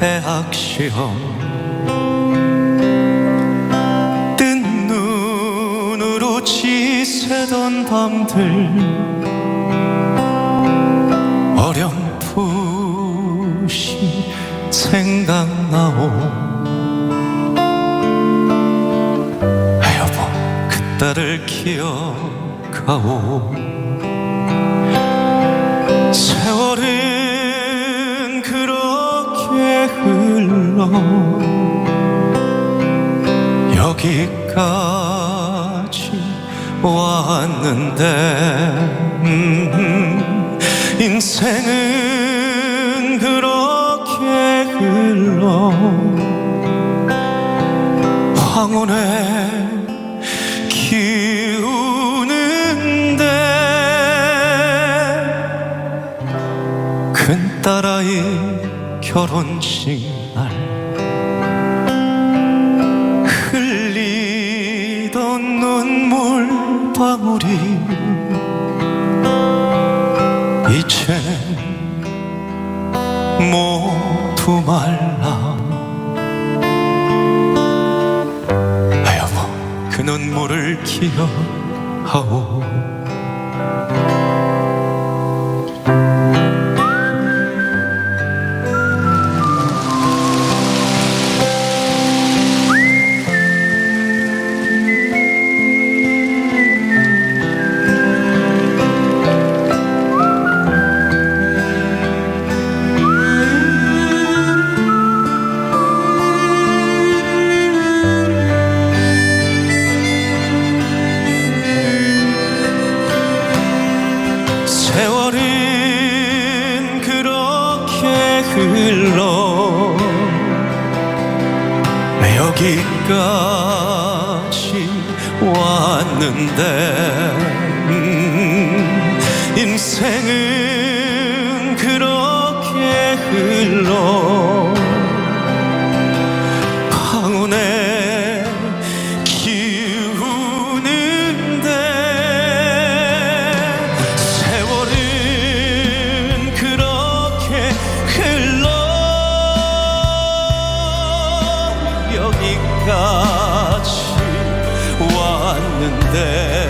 대학 시험. 뜬 눈으로 지새던 밤들. 어렴풋이 생각나오. 여보 그때를 기억하오. 세월은 그렇게 흘러? 여기까지 왔는데 음, 인생은 그렇게 흘러? 황혼에 기우는데 큰 딸아이 결혼식 날 흘리던 눈물 방울이 이제 모두 말라. 아 여보 그 눈물을 기억하오 흘러 여기까지 왔는데 왔는데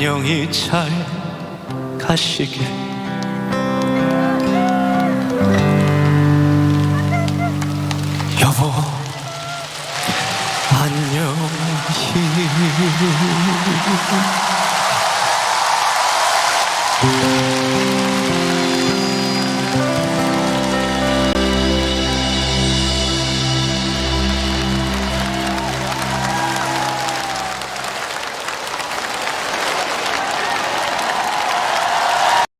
안녕히 잘 가시길. 여보 안녕히